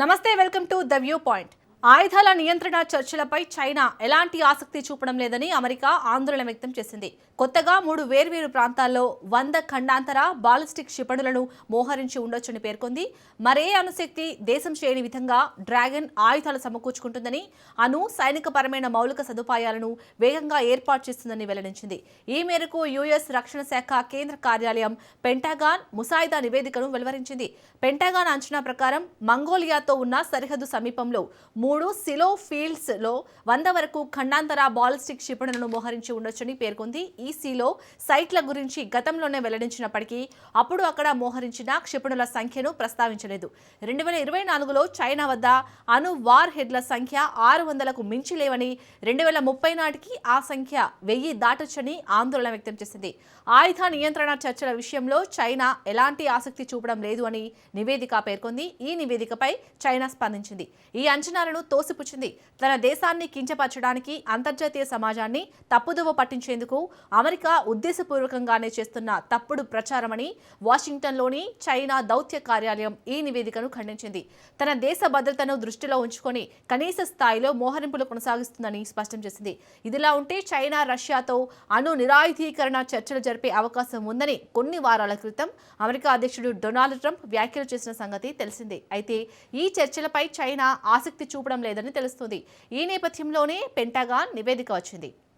నమస్తే welcome to the view point. ఆయుధాల నియంత్రణ చర్చలపై చైనా ఎలాంటి ఆసక్తి చూపడం లేదని అమెరికా ఆందోళన వ్యక్తం చేసింది. కొత్తగా మూడు వేర్వేరు ప్రాంతాల్లో వంద ఖండాంతర బాలిస్టిక్ క్షిపణులను మోహరించి ఉండొచ్చని పేర్కొంది. మరే అణుశక్తి దేశం చేయని విధంగా డ్రాగన్ ఆయుధాలు సమకూర్చుకుంటుందని అను సైనికపరమైన మౌలిక సదుపాయాలను వేగంగా ఏర్పాటు చేస్తుందని వెల్లడించింది. ఈ మేరకు యుఎస్ రక్షణ శాఖ కేంద్ర కార్యాలయం పెంటాగాన్ ముసాయిదా నివేదికను వెలువరించింది. పెంటాగాన్ అంచనా ప్రకారం మంగోలియాతో ఉన్న సరిహద్దు సమీపంలో మూడు సిలో ఫీల్డ్స్లో వంద వరకు ఖండాంతర బాలిస్టిక్ క్షిపణులను మోహరించి ఉండొచ్చని పేర్కొంది. ఈ సైట్ల గురించి గతంలోనే వెల్లడించినప్పటికీ అప్పుడు అక్కడ మోహరించిన క్షిపణుల సంఖ్యను ప్రస్తావించలేదు. రెండు వేల ఇరవై నాలుగులో చైనా వద్ద అణు వార్ హెడ్ల సంఖ్య ఆరు వందలకు మించి లేవని రెండు వేల ముప్పై నాటికి ఆ సంఖ్య వెయ్యి దాటొచ్చని ఆందోళన వ్యక్తం చేసింది. ఆయుధ నియంత్రణ చర్చల విషయంలో చైనా ఎలాంటి ఆసక్తి చూపడం లేదు అని నివేదిక పేర్కొంది. ఈ నివేదికపై చైనా స్పందించింది. ఈ అంచనాలను తోసిపుచ్చింది. తన దేశాన్ని కించపరచడానికి అంతర్జాతీయ సమాజాన్ని తప్పుదోవ పట్టించేందుకు అమెరికా ఉద్దేశపూర్వకంగానే చేస్తున్న తప్పుడు ప్రచారమని వాషింగ్టన్లోని చైనా దౌత్య కార్యాలయం ఈ నివేదికను ఖండించింది. తన దేశ భద్రతను దృష్టిలో ఉంచుకొని కనీస స్థాయిలో మోహరింపులు కొనసాగిస్తుందని స్పష్టం చేసింది. ఇదిలా ఉంటే చైనా రష్యాతో అణు నిరాయుధీకరణ చర్చలు జరిపే అవకాశం ఉందని కొన్ని వారాల క్రితం అమెరికా అధ్యక్షుడు డొనాల్డ్ ట్రంప్ వ్యాఖ్యలు చేసిన సంగతి తెలిసిందే. అయితే ఈ చర్చలపై చైనా ఆసక్తి చూపడం లేదని తెలుస్తుంది. ఈ నేపథ్యంలోనే పెంటాగాన్ నివేదిక వచ్చింది.